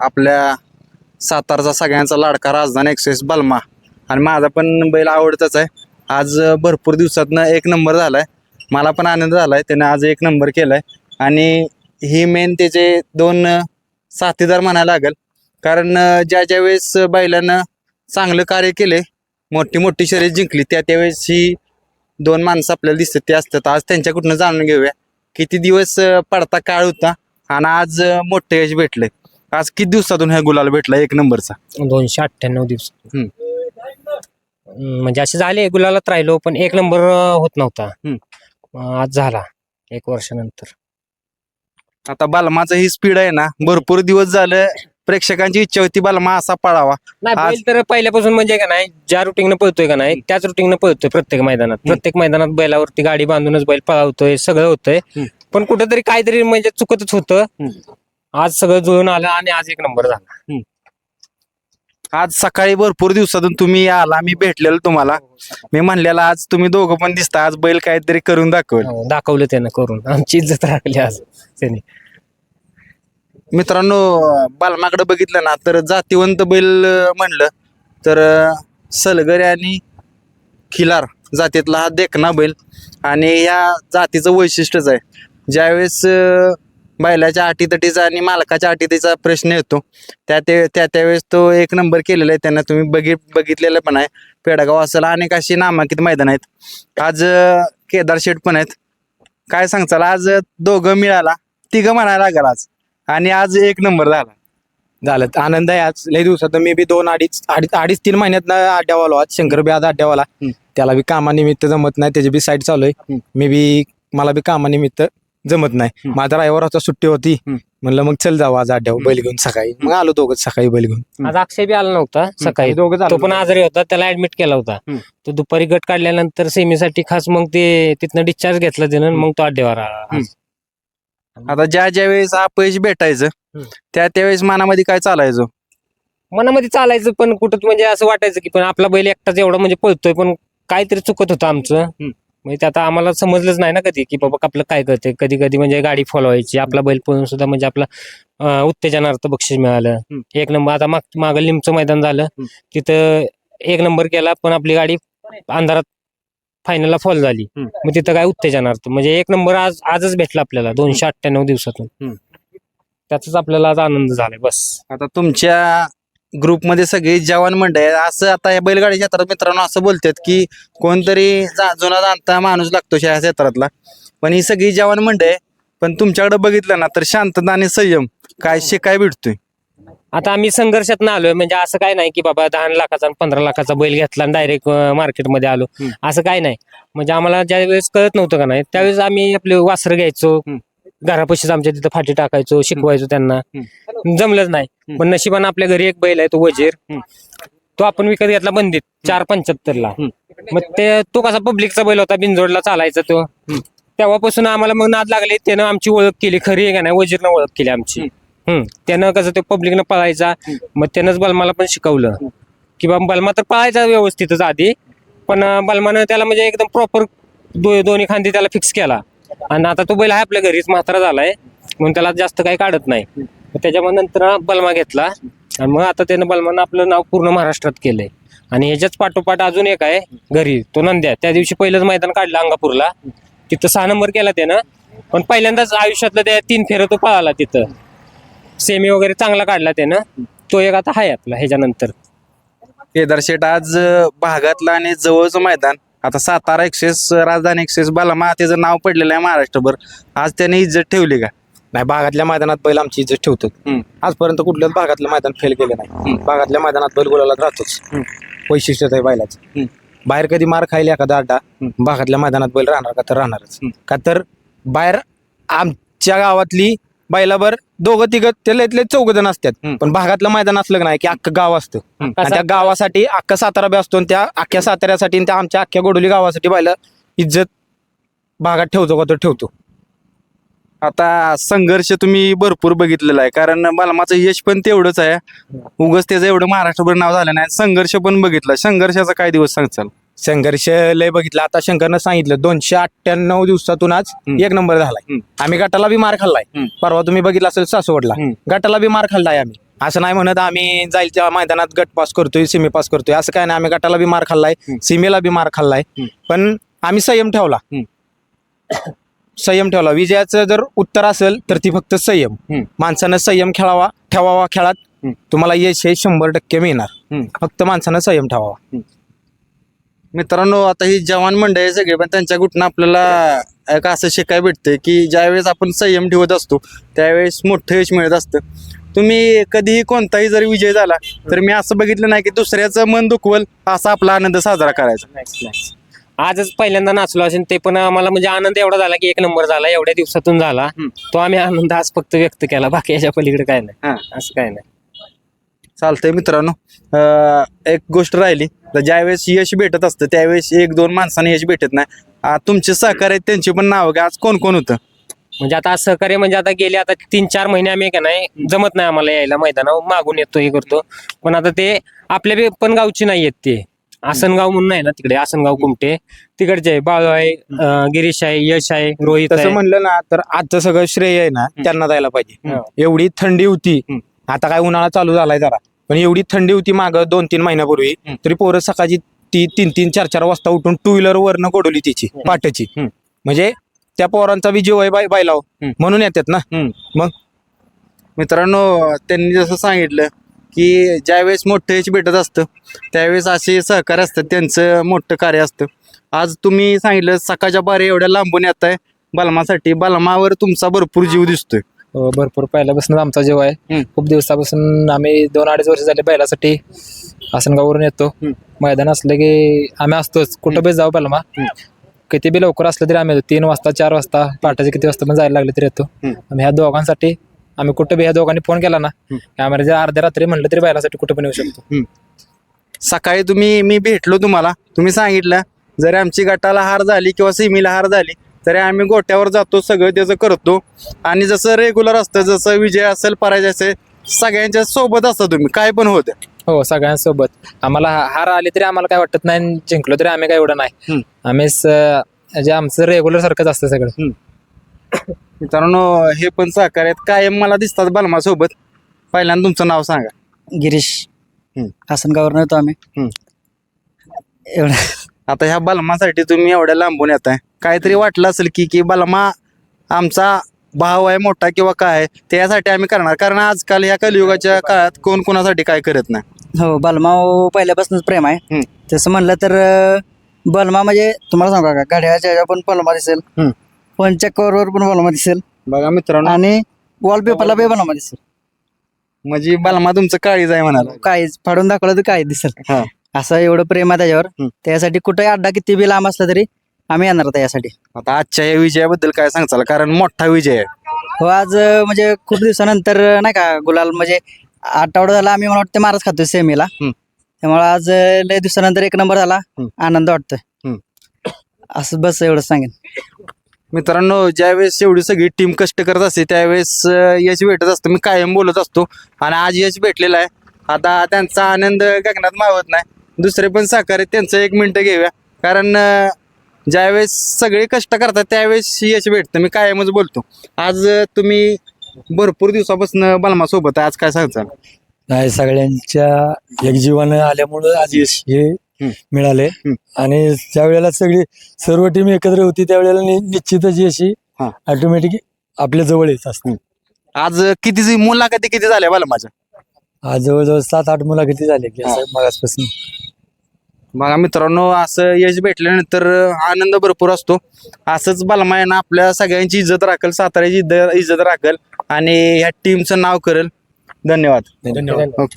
आपल्या सातारचा सगळ्यांचा लाडका राजधानी एक्सेस बलमा. आणि माझा पण बैल आवडताच आहे. आज भरपूर दिवसातनं एक नंबर झाला आहे मला पण आनंद झाला आहे त्याने आज एक नंबर केला आहे आणि ही मेन त्याचे दोन साथीदार म्हणायला लागेल. कारण ज्या ज्या वेळेस बैलानं चांगलं कार्य केले मोठी मोठी शर्यत जिंकली त्या त्यावेळेस ही दोन माणसं आपल्याला दिसतात ते असतात. आज त्यांच्याकडनं जाणून घेऊया. किती दिवस पडता काळ होता. आणि आज मोठं यश भेटलं आज किती दिवसातून ह्या गुलाल भेटला एक नंबरचा? दोनशे अठ्ठ्याण्णव दिवस. हम्म. हम्म, म्हणजे असे झाले गुलालात राहिलो पण एक नंबर होत नव्हता. हम्म. अं, आज झाला एक वर्षानंतर. आता बालमाचं ही स्पीड आहे ना भरपूर दिवस झालं प्रेक्षकांची इच्छा होती बालमा असा पळावा. नाही आज- बैल तर पहिल्यापासून म्हणजे का नाही ज्या रुटीननं पळतोय का नाही त्याच रुटीननं पळतोय प्रत्येक मैदानात. प्रत्येक मैदानात बैलावरती गाडी बांधूनच बैल पळवतोय सगळं होतंय. हम्म. पण कुठेतरी काहीतरी म्हणजे चुकतच होतं. आज सगळं जुळून आलं आणि आज एक नंबर झाला. आज सकाळी भरपूर दिवसातून तुम्ही आला मी भेटलेलो तुम्हाला. मी म्हणलेला आज तुम्ही दोघं पण दिसता आज बैल काहीतरी करून दाखवेल. हो, दाखवलं त्यानं करून. आमची इज्जत राखली आज त्याने. मित्रांनो बालमाकडे बघितलं ना तर जातीवंत बैल अं, म्हणलं तर अं, सलगरे आणि खिलार जातीतला हा देखना बैल. आणि या जातीचं वैशिष्ट्यच आहे. ज्यावेळेस अं, बैलाच्या अटीतटीचा आणि मालकाच्या अटीतटीचा प्रश्न येतो. त्या ते त्या त्यावेळेस तो एक नंबर केलेला आहे त्यांना. तुम्ही बघित बघितलेलं पण आहे. पेडगाव असेल अनेक अशी नामांकित मैदान आहेत. आज केदार शेठ पण आहेत. काय सांगचाल आज दोघं मिळाला. तिघं म्हणायला लागेल आज. आणि आज एक नंबर झाला. झालं. आनंद आहे आज. लई दिवसात मी बी दोन अडीच अडीच अडीच तीन महिन्यात अड्ड्यावालो आज शंकर बी आज हम्म. त्याला बी कामानिमित्त जमत नाही. त्याची बी साईड चालू आहे. मी बी मला बी कामानिमित्त जमत नाही. हम्म. माझा ड्रायव्हर आता सुट्टी होती. हम्म. म्हणलं मग चल जाऊ आज अड्ड्यावर बैल घेऊन सकाळी. मग आलो दोघं सकाळी बैल घेऊन. आज अक्षय बी आला नव्हता सकाळी. दोघं तो पण आजारी होता. त्याला ऍडमिट केला होता. हम्म. तो दुपारी गट काढल्यानंतर सेमीसाठी खास मग ते तिथनं डिस्चार्ज घेतला त्यानं मग तो अड्डेवर आला. आता ज्या ज्या वेळेस अपयश भेटायचं हम्म. त्या त्यावेळेस मनामध्ये काय चालायचं? मनामध्ये चालायचं पण कुठं म्हणजे असं वाटायचं की पण आपला बैल एकटाच एवढा म्हणजे पळतोय पण काहीतरी चुकत होतं आमचं. म्हणजे ते आता आम्हाला समजलंच नाही ना कधी की बाबा आपलं काय करते कधी कधी म्हणजे गाडी फॉलो व्हायची आपला बैल पळून सुद्धा म्हणजे आपला अं, उत्तेजनार्थ बक्षीस मिळालं हम्म. एक नंबर आता माग मागं लिमचं मैदान झालं हम्म. तिथं एक नंबर केला पण आपली गाडी अंधारात फायनलला फॉल झाली हम्म. मग तिथं काय उत्तेजनार्थ म्हणजे एक नंबर आज आजच भेटला आपल्याला दोनशे अठ्ठ्याण्णव दिवसातून हम्म. त्याचाच आपल्याला आज आनंद झालाय बस आता तुमच्या ग्रुपमध्ये सगळी जवान मंडळ आहे असं आता या बैलगाडी क्षेत्रात मित्रांनो असं बोलतात की कोणतरी जा- जुना जाणता माणूस लागतो या क्षेत्रातला. पण ही सगळी जवान मंडळ आहे पण तुमच्याकडे बघितलं ना तर शांतता आणि संयम काय शिकाय भेटतोय? आता आम्ही संघर्षात ना आलोय. म्हणजे असं काय नाही की बाबा दहा लाखाचा आणि पंधरा लाखाचा बैल घेतला आणि डायरेक्ट मार्केटमध्ये आलो. हम्म. असं काय नाही. म्हणजे आम्हाला ज्या वेळेस कळत नव्हतं का नाही त्यावेळेस आम्ही आपले वासरं घ्यायचो. हम्म. घरापाशीच आमच्या तिथं फाटी टाकायचो शिकवायचो त्यांना. जमलंच नाही. पण नशिबानं आपल्या घरी एक बैल आहे तो वजीर. तो आपण विकत घेतला बंदीत चार पंच्याहत्तरला. हम्म. मग ते तो कसा पब्लिकचा बैल होता बिनजोडला चालायचा तो. तेव्हापासून आम्हाला मग नाद लागले त्यानं आमची ओळख केली. खरी आहे का नाही वजीरनं ओळख केली आमची. हम्म. त्यानं कसं ते पब्लिकनं पळायचा. मग त्यानंच बलमाला पण शिकवलं. की बाबा बलमा तर पळायचा व्यवस्थितच आधी. पण बलमानं त्याला म्हणजे एकदम प्रॉपर दोन्ही खांदी त्याला फिक्स केला. आणि आता तो बैल आहे आपल्या घरीच म्हातारा झालाय. म्हणून त्याला जास्त काही काढत नाही. त्याच्यामुळे नंतर बलमा घेतला. आणि मग आता त्यानं बलमानं आपलं नाव पूर्ण महाराष्ट्रात केलंय. आणि ह्याच्याच पाठोपाठ अजून एक आहे घरी तो नंद्या. त्या दिवशी पहिलंच मैदान काढलं अंगापूरला. तिथं सहा नंबर केला त्यानं. पण पहिल्यांदाच आयुष्यातला त्या तीन फेरं तो पळाला तिथं. सेमी वगैरे चांगला काढला त्यानं. तो एक आता आहे आपला ह्याच्यानंतर. केदार शेठ आज भागातला भागातलं आणि जवळचं मैदान. आता सातारा एक्सेस राजधानी एक्सेस बालामा त्याचं नाव पडलेलं आहे महाराष्ट्रभर आज त्याने इज्जत ठेवली का नाही भागातल्या मैदानात बैल आमची इज्जत ठेवतो हम्म. आजपर्यंत कुठल्याच भागातलं मैदान फेल केलं नाही भागातल्या मैदानात बैल गुलाला राहतोच हम्म. वैशिष्ट्यच आहे बैलाचं हम्म. बाहेर कधी मार खायला एखादा अड्डा भागातल्या मैदानात बैल राहणार का तर राहणारच हम्म. का तर बाहेर आमच्या गावातली बैलावर दोघं तिघं त्याला इथले चौघ जण असतात. हम्म. पण भागातलं मैदान असलं नाही की अख्खं गाव असतं. आणि त्या गावासाठी अख्खा सातारा बी असतो आणि त्या अख्ख्या साताऱ्यासाठी आणि त्या आमच्या अख्ख्या गोडोली गावासाठी बैला इज्जत भागात ठेवतो का तर ठेवतो. आता संघर्ष तुम्ही भरपूर बघितलेला आहे. कारण बलमाचं यश पण तेवढंच आहे. उगच त्याचं एवढं महाराष्ट्रभर नाव झालं नाही. संघर्ष पण बघितला. संघर्षाचा काय दिवस सांगचाल? संघर्ष लय बघितला आता शंकरनं सांगितलं दोनशे अठ्ठ्याण्णव दिवसातून आज. एक नंबर झालाय. आम्ही गटाला बी मार खाल्लाय. परवा तुम्ही बघितलं असेल सासवडला. गटाला बी मार खाल्लाय आम्ही असं नाही म्हणत आम्ही जाईल त्या मैदानात गट पास करतोय सिमी पास करतोय असं काय नाही आम्ही गटाला बी मार खाल्लाय. सीमेला बी मार खाल्लाय. पण आम्ही संयम ठेवला. संयम ठेवला विजयाचं जर उत्तर असेल तर ती फक्त संयम. माणसानं संयम खेळावा ठेवावा खेळात. तुम्हाला यश हे शंभर टक्के मिळणार. फक्त माणसानं संयम ठेवावा मित्रांनो आता ही जवान मंडळी आहे सगळे पण त्यांच्या कुठनं आपल्याला एक असं शिकाय भेटते की ज्यावेळेस आपण संयम ठेवत असतो त्यावेळेस मोठं यश मिळत असतं. तुम्ही कधीही कोणताही जरी विजय झाला तर मी असं बघितलं नाही की दुसऱ्याचं मन दुखवल असा आपला आनंद साजरा करायचा. आजच पहिल्यांदा नाचलो असेल ते पण आम्हाला म्हणजे आनंद एवढा झाला की एक नंबर झाला एवढ्या दिवसातून झाला. तो आम्ही आनंद आज फक्त व्यक्त केला बाकी याच्या पलीकडे काय नाही. हा. असं काय नाही. चालतंय मित्रांनो. अं, एक गोष्ट राहिली तर ज्यावेळेस यश भेटत असतं त्यावेळेस एक दोन माणसांना यश भेटत नाही. आ, तुमचे सहकार्य आहेत त्यांची पण नाव घ्या. आज कोण कोण होतं? म्हणजे आता आज सहकार्य म्हणजे आता गेले आता तीन चार महिने आम्ही का नाही जमत नाही आम्हाला यायला मैदानावर मागून येतो हे करतो. पण आता ते आपल्या बी पण गावची नाही आहेत ते. आसनगाव म्हणून आहे ना तिकडे आसनगाव कुमटे. तिकडचे आहे बाळू आहे अं, गिरीश आहे यश आहे रोहित तसं आहे. म्हणलं ना तर आजचं सगळं श्रेय आहे ना त्यांना द्यायला पाहिजे. हम्म. एवढी थंडी होती हम्म. आता काय उन्हाळा चालू झालाय जरा. पण एवढी थंडी होती माग दोन तीन महिन्यापूर्वी. तरी पोरं सकाळची ती तीन तीन चार चार वाजता उठून टू व्हीलर वरनं गोडवली तिची हम्म. म्हणजे त्या पोरांचा बी जीव आहे बाय बायलाव. म्हणून येतात ना. मग? मित्रांनो त्यांनी जसं सांगितलं की ज्यावेळेस मोठं यश भेटत असतं त्यावेळेस असे सहकार्य असतं त्यांचं मोठं कार्य असतं. आज तुम्ही सांगितलं सकाळच्या बारे एवढ्या लांबून येत आहे बलमासाठी बलमावर तुमचा भरपूर जीव दिसतोय. भरपूर पहिल्यापासून आमचा जीव आहे हम्म. खूप दिवसापासून आम्ही दोन अडीच वर्ष झाले बैलासाठी आसनगाववरून येतो हम्म. मैदान असलं की आम्ही असतोच कुठं बी जाऊ पहिला. किती बी लवकर असलं तरी आम्ही येतो तीन वाजता चार वाजता पहाटेचे किती वाजता पण जायला लागले तरी येतो हम्म. आम्ही ह्या दोघांसाठी आम्ही कुठं बी ह्या दोघांनी फोन केला ना हम्म. की आम्हाला जर अर्ध्या रात्री म्हणलं तरी बैलासाठी कुठं पण येऊ शकतो सकाळी तुम्ही मी भेटलो तुम्हाला तुम्ही सांगितलं जरी आमची गटाला हार झाली किंवा सिमीला हार झाली तरी आम्ही गोट्यावर जातो सगळं त्याचं करतो. आणि जसं रेग्युलर असतं जसं विजय असेल पराजय असेल सगळ्यांच्या सोबत असता तुम्ही काय पण होतं हो सगळ्यांसोबत. आम्हाला हार आली तरी आम्हाला काय वाटत नाही जिंकलो तरी आम्ही काय एवढं नाही. आम्ही स- म्हणजे आमचं रेग्युलर सारखंच असतं सगळं. मित्रांनो हे पण सहकार्य आहेत. कायम मला दिसतात बलमा सोबत पहिल्यांदा तुमचं नाव सांगा. गिरीश. हम्म. आसनगावरून येतो आम्ही. हम्म. एवढं. आता ह्या बलमासाठी तुम्ही एवढ्या लांबून येत आहे काहीतरी वाटलं असेल की की बलमा आमचा भाव आहे मोठा किंवा काय त्यासाठी आम्ही करणार. कारण आजकाल ह्या कलियुगाच्या काळात कोण कोणासाठी काय करत नाही. हो बलमाव पहिल्यापासूनच प्रेम आहे. तसं म्हणलं तर अं, बलमा म्हणजे तुम्हाला सांगा का ह्याच्यावर पण बलमा दिसेल. हम्म. कव्हरवर पण बलमा दिसेल. बघा मित्रांनो. आणि वॉलपेपरला बी बलमा दिसेल. म्हणजे बलमा तुमचं काळीज आहे म्हणाला. काहीच फाडून दाखवलं तर काही दिसेल. हा. असं एवढं प्रेम आहे त्याच्यावर. हम्म. त्यासाठी कुठेही अड्डा किती बी लांब असला तरी आम्ही येणार आता यासाठी. आता आजच्या या विजयाबद्दल काय सांगचाल कारण मोठा विजय आहे. हो आज अं, म्हणजे खूप दिवसानंतर अं, नाही का गुलाल म्हणजे आठवडा झाला आम्ही मला वाटतं मारच खातोय सेमीला. हम्म. त्यामुळे आज अं, लय दिवसानंतर एक नंबर झाला हम्म. आनंद वाटतोय. हम्म. असं बस एवढं सांगेन. मित्रांनो ज्यावेळेस एवढी सगळी टीम कष्ट करत असते त्यावेळेस अं, यश भेटत असतं. मी कायम बोलत असतो. आणि आज यश भेटलेलं आहे. आता त्यांचा आनंद गगनात मावत नाही. दुसरे पण सहकार्य त्यांचं एक मिनिटं घेऊया. कारण अं, ज्यावेळेस सगळे कष्ट करतात त्यावेळेस यश भेटतं. मी कायमच बोलतो. आज तुम्ही भरपूर दिवसापासून बलमा सोबत आहे. आज काय सांगचाल नाही सगळ्यांच्या एक जीवानं आल्यामुळं आज यश हे. मिळाले. आणि ज्या वेळेला सगळी सर्व टीम एकत्र होती त्यावेळेला नि- निश्चितच यश ही हा. ऑटोमॅटिक आपल्या जवळ येत असते. आज किती मुलाखती किती झाल्या बलमाच्या? आज जवळजवळ सात आठ मुलाखती झाल्या की असं मगासपासून. बघा मित्रांनो असं यश भेटल्यानंतर आनंद भरपूर असतो. असंच बलमायानं आपल्या सगळ्यांची इज्जत राखेल साताऱ्याची इज्जत इज्जत राखेल आणि ह्या टीमचं नाव करेल. धन्यवाद. धन्यवाद. ओके.